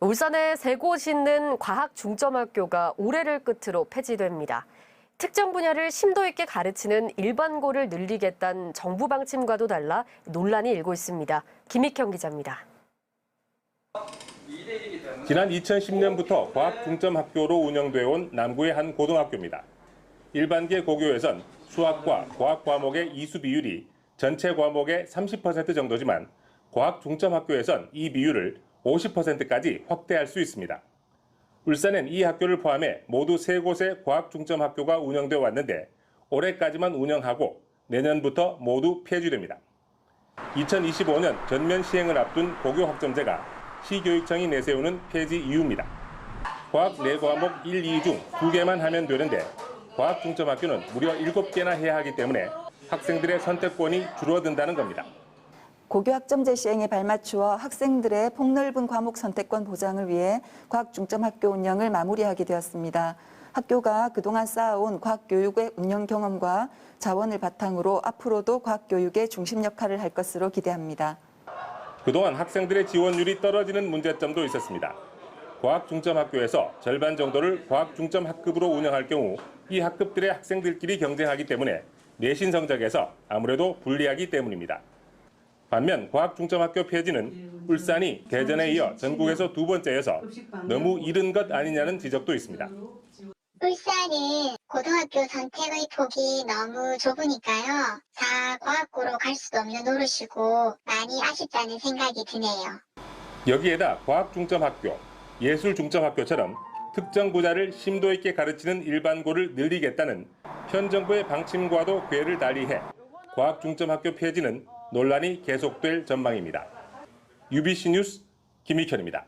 울산에 세 곳 있는 과학 중점학교가 올해를 끝으로 폐지됩니다. 특정 분야를 심도 있게 가르치는 일반고를 늘리겠다는 정부 방침과도 달라 논란이 일고 있습니다. 김익형 기자입니다. 지난 2010년부터 과학 중점 학교로 운영돼 온 남구의 한 고등학교입니다. 일반계 고교에선 수학과 과학 과목의 이수 비율이 전체 과목의 30% 정도지만 과학 중점 학교에선 이 비율을 50%까지 확대할 수 있습니다. 울산엔 이 학교를 포함해 모두 세 곳의 과학 중점 학교가 운영되어 왔는데 올해까지만 운영하고 내년부터 모두 폐지됩니다. 2025년 전면 시행을 앞둔 고교 학점제가 시교육청이 내세우는 폐지 이유입니다. 과학 4과목 1, 2 중 2개만 하면 되는데 과학 중점 학교는 무려 7개나 해야 하기 때문에 학생들의 선택권이 줄어든다는 겁니다. 고교 학점제 시행에 발맞추어 학생들의 폭넓은 과목 선택권 보장을 위해 과학 중점 학교 운영을 마무리하게 되었습니다. 학교가 그동안 쌓아온 과학 교육의 운영 경험과 자원을 바탕으로 앞으로도 과학 교육의 중심 역할을 할 것으로 기대합니다. 그동안 학생들의 지원율이 떨어지는 문제점도 있었습니다. 과학 중점 학교에서 절반 정도를 과학 중점 학급으로 운영할 경우 이 학급들의 학생들끼리 경쟁하기 때문에 내신 성적에서 아무래도 불리하기 때문입니다. 반면 과학 중점 학교 폐지는 울산이 대전에 이어 전국에서 두 번째여서 너무 이른 것 아니냐는 지적도 있습니다. 울산은 고등학교 선택의 폭이 너무 좁으니까요. 사과학고로 갈 수도 없는 노릇이고 많이 아쉽다는 생각이 드네요. 여기에다 과학 중점 학교, 예술 중점 학교처럼 특정 분야를 심도 있게 가르치는 일반고를 늘리겠다는 현 정부의 방침과도 궤를 달리해 과학 중점 학교 폐지는 논란이 계속될 전망입니다. UBC 뉴스 김익현입니다.